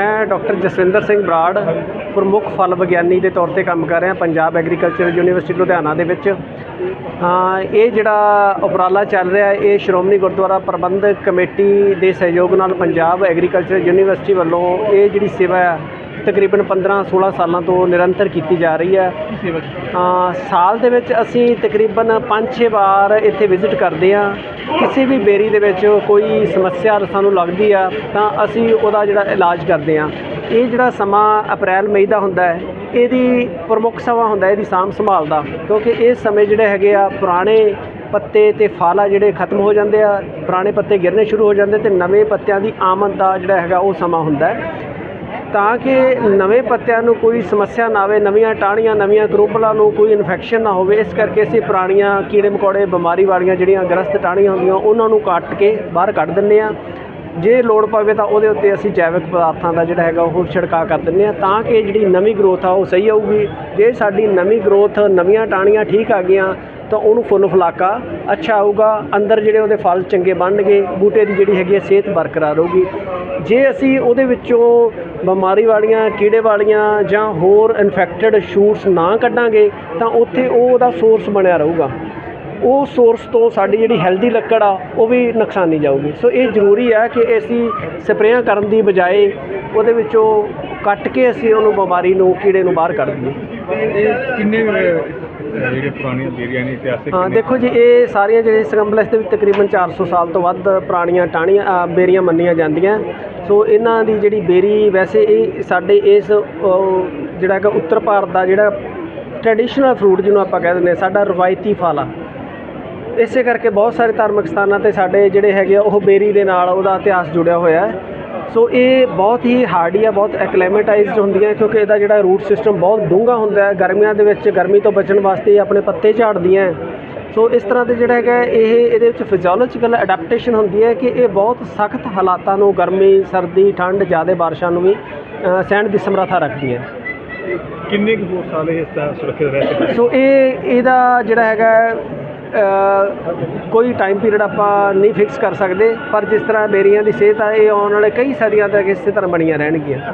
ਮੈਂ ਡਾਕਟਰ ਜਸਵਿੰਦਰ ਸਿੰਘ ਬਰਾੜ, ਪ੍ਰਮੁੱਖ ਫਲ ਵਿਗਿਆਨੀ ਦੇ ਤੌਰ ਤੇ ਕੰਮ ਕਰ ਰਿਹਾ ਪੰਜਾਬ ਐਗਰੀਕਲਚਰ ਯੂਨੀਵਰਸਿਟੀ ਲੁਧਿਆਣਾ ਦੇ ਵਿੱਚ। ਇਹ ਜਿਹੜਾ ਉਪਰਾਲਾ ਚੱਲ ਰਿਹਾ, ਇਹ ਸ਼੍ਰੋਮਣੀ ਗੁਰਦੁਆਰਾ ਪ੍ਰਬੰਧਕ ਕਮੇਟੀ ਦੇ ਸਹਿਯੋਗ ਨਾਲ ਪੰਜਾਬ ਐਗਰੀਕਲਚਰ ਯੂਨੀਵਰਸਿਟੀ ਵੱਲੋਂ ਇਹ ਜਿਹੜੀ ਸੇਵਾ ਹੈ ਤਕਰੀਬਨ 15-16 ਸਾਲਾਂ ਤੋਂ ਨਿਰੰਤਰ ਕੀਤੀ ਜਾ ਰਹੀ ਹੈ। ਹਾਂ ਸਾਲ ਦੇ ਵਿੱਚ ਅਸੀਂ ਤਕਰੀਬਨ 5-6 ਵਾਰ ਇੱਥੇ ਵਿਜ਼ਿਟ ਕਰਦੇ ਹਾਂ। ਕਿਸੇ ਵੀ ਬੇਰੀ ਦੇ ਵਿੱਚ ਕੋਈ ਸਮੱਸਿਆ ਸਾਨੂੰ ਲੱਗਦੀ ਆ ਤਾਂ ਅਸੀਂ ਉਹਦਾ ਜਿਹੜਾ ਇਲਾਜ ਕਰਦੇ ਹਾਂ। ਇਹ ਜਿਹੜਾ ਸਮਾਂ ਅਪ੍ਰੈਲ ਮਈ ਦਾ ਹੁੰਦਾ ਹੈ ਇਹਦੀ ਪ੍ਰਮੁੱਖ ਸਮਾਂ ਹੁੰਦਾ ਇਹਦੀ ਸਾਂਭ ਸੰਭਾਲ ਦਾ। ਕਿਉਂਕਿ ਇਸ ਸਮੇਂ ਜਿਹੜੇ ਹੈਗੇ ਆ ਪੁਰਾਣੇ ਪੱਤੇ ਤੇ ਫਲ ਆ ਜਿਹੜੇ ਖਤਮ ਹੋ ਜਾਂਦੇ ਆ ਪੁਰਾਣੇ ਪੱਤੇ ਗਿਰਨੇ ਸ਼ੁਰੂ ਹੋ ਜਾਂਦੇ ਤੇ ਨਵੇਂ ਪੱਤਿਆਂ ਦੀ ਆਮਦ ਦਾ ਜਿਹੜਾ ਹੈਗਾ ਉਹ ਸਮਾਂ ਹੁੰਦਾ ਹੈ। ਤਾਂ ਕਿ ਨਵੇਂ ਪੱਤਿਆਂ ਨੂੰ ਕੋਈ ਸਮੱਸਿਆ ਨਾ ਆਵੇ, ਨਵੀਆਂ ਟਾਹਣੀਆਂ, ਨਵੀਆਂ ਕਰੂਪਲਾਂ ਨੂੰ ਕੋਈ ਇਨਫੈਕਸ਼ਨ ਨਾ ਹੋਵੇ, ਇਸ ਕਰਕੇ ਅਸੀਂ ਪੁਰਾਣੀਆਂ ਕੀੜੇ ਮਕੌੜੇ, ਬਿਮਾਰੀ ਵਾਲੀਆਂ ਜਿਹੜੀਆਂ ਗ੍ਰਸਤ ਟਾਹਣੀਆਂ ਹੁੰਦੀਆਂ, ਉਹਨਾਂ ਨੂੰ ਕੱਟ ਕੇ ਬਾਹਰ ਕੱਢ ਦਿੰਦੇ ਆ ਜੇ ਲੋੜ ਪਵੇ ਤਾਂ ਉਹਦੇ ਉੱਤੇ ਅਸੀਂ ਜੈਵਿਕ ਪਦਾਰਥਾਂ ਦਾ ਜਿਹੜਾ ਹੈਗਾ ਉਹ ਛਿੜਕਾਅ ਕਰ ਦਿੰਦੇ ਆ ਤਾਂ ਕਿ ਜਿਹੜੀ ਨਵੀਂ ਗਰੋਥ ਆ ਉਹ ਸਹੀ ਆਊਗੀ। ਜੇ ਸਾਡੀ ਨਵੀਂ ਗਰੋਥ, ਨਵੀਆਂ ਟਾਹਣੀਆਂ ਠੀਕ ਆ ਗਈਆਂ, ਤਾਂ ਉਹਨੂੰ ਫੁੱਲ ਫਲਾਕਾ ਅੱਛਾ ਆਊਗਾ, ਅੰਦਰ ਜਿਹੜੇ ਉਹਦੇ ਫਲ ਚੰਗੇ ਬਣਨਗੇ, ਬੂਟੇ ਦੀ ਜਿਹੜੀ ਹੈਗੀ ਹੈ ਸਿਹਤ ਬਰਕਰਾਰ ਰਹੂਗੀ। ਜੇ ਅਸੀਂ ਉਹਦੇ ਵਿੱਚੋਂ ਬਿਮਾਰੀ ਵਾਲੀਆਂ ਕੀੜੇ ਵਾਲੀਆਂ ਜਾਂ ਹੋਰ ਇਨਫੈਕਟਡ ਸ਼ੂਟਸ ਨਾ ਕੱਢਾਂਗੇ ਤਾਂ ਉੱਥੇ ਉਹ ਉਹਦਾ ਸੋਰਸ ਬਣਿਆ ਰਹੂਗਾ। ਉਹ ਸੋਰਸ ਤੋਂ ਸਾਡੀ ਜਿਹੜੀ ਹੈਲਦੀ ਲੱਕੜ ਆ ਉਹ ਵੀ ਨੁਕਸਾਨੀ ਜਾਊਗੀ। ਸੋ ਇਹ ਜ਼ਰੂਰੀ ਹੈ ਕਿ ਅਸੀਂ ਸਪਰੇਆਂ ਕਰਨ ਦੀ ਬਜਾਏ ਉਹਦੇ ਵਿੱਚੋਂ ਕੱਟ ਕੇ ਅਸੀਂ ਉਹਨੂੰ ਬਿਮਾਰੀ ਨੂੰ ਕੀੜੇ ਨੂੰ ਬਾਹਰ ਕੱਢ ਦਈਏ। ਇਹ ਕਿੰਨੇ ਅਹ, ਜਿਹੜੇ ਪੁਰਾਣੀਆਂ ਬੇਰੀਆਂ ਨੇ ਇਤਿਹਾਸਿਕ ਹਾਂ? ਦੇਖੋ ਜੀ ਇਹ ਸਾਰੀਆਂ ਜਿਹੜੇ ਇਸ ਕੰਪਲੈਕਸ ਦੇ ਵਿੱਚ ਤਕਰੀਬਨ 400 ਸਾਲ ਤੋਂ ਵੱਧ ਪੁਰਾਣੀਆਂ ਟਾਹਣੀਆਂ ਅ, ਬੇਰੀਆਂ ਮੰਨੀਆਂ ਜਾਂਦੀਆਂ। ਸੋ ਇਹਨਾਂ ਦੀ ਜਿਹੜੀ ਬੇਰੀ ਵੈਸੇ ਇਹ ਸਾਡੇ ਇਸ ਜਿਹੜਾ ਹੈਗਾ ਉੱਤਰ ਭਾਰਤ ਦਾ ਜਿਹੜਾ ਟ੍ਰੈਡੀਸ਼ਨਲ ਫਰੂਟ ਜਿਹਨੂੰ ਆਪਾਂ ਕਹਿ ਦਿੰਦੇ ਹਾਂ, ਸਾਡਾ ਰਵਾਇਤੀ ਫਲ ਆ। ਇਸੇ ਕਰਕੇ ਬਹੁਤ ਸਾਰੇ ਧਾਰਮਿਕ ਸਥਾਨਾਂ ਤੇ ਸਾਡੇ ਜਿਹੜੇ ਹੈਗੇ ਆ, ਉਹ ਬੇਰੀ ਦੇ ਨਾਲ ਉਹਦਾ ਇਤਿਹਾਸ ਜੁੜਿਆ ਹੋਇਆ ਹੈ। ਸੋ ਇਹ ਬਹੁਤ ਹੀ ਹਾਰਡੀ ਆ, ਬਹੁਤ ਐਕਲੇਮੇਟਾਈਜ਼ਡ ਹੁੰਦੀਆਂ ਕਿਉਂਕਿ ਇਹਦਾ ਜਿਹੜਾ ਰੂਟ ਸਿਸਟਮ ਬਹੁਤ ਡੂੰਘਾ ਹੁੰਦਾ ਹੈ। ਗਰਮੀਆਂ ਦੇ ਵਿੱਚ ਗਰਮੀ ਤੋਂ ਬਚਣ ਵਾਸਤੇ ਇਹ ਆਪਣੇ ਪੱਤੇ ਝਾੜਦੀਆਂ ਸੋ ਇਸ ਤਰ੍ਹਾਂ ਦੇ ਜਿਹੜਾ ਹੈਗਾ ਇਹ ਇਹਦੇ ਵਿੱਚ ਫਿਜ਼ੀਓਲੋਜੀਕਲ ਅਡੈਪਟੇਸ਼ਨ ਹੁੰਦੀ ਹੈ ਕਿ ਇਹ ਬਹੁਤ ਸਖਤ ਹਾਲਾਤਾਂ ਨੂੰ ਗਰਮੀ ਸਰਦੀ ਠੰਡ ਜ਼ਿਆਦਾ ਬਾਰਿਸ਼ਾਂ ਨੂੰ ਵੀ ਸਹਿਣ ਦੀ ਸਮਰੱਥਾ ਰੱਖਦੀਆਂ ਕਿੰਨੇ ਕੁ ਹੋਰ ਸਾਲ ਇਹ ਸੁਰੱਖਿਅਤ ਰਹਿ ਸਕਦੇ ਸੋ ਇਹ ਇਹਦਾ ਜਿਹੜਾ ਹੈਗਾ ਹੈ, ਕੋਈ ਟਾਈਮ ਪੀਰੀਅਡ ਆਪਾਂ ਨਹੀਂ ਫਿਕਸ ਕਰ ਸਕਦੇ ਪਰ ਜਿਸ ਤਰ੍ਹਾਂ ਬੇਰੀਆਂ ਦੀ ਸਿਹਤ ਆ ਇਹ ਆਉਣ ਵਾਲੇ ਕਈ ਸਦੀਆਂ ਤੱਕ ਇਸੇ ਤਰ੍ਹਾਂ ਬਣੀਆਂ ਰਹਿਣਗੀਆਂ।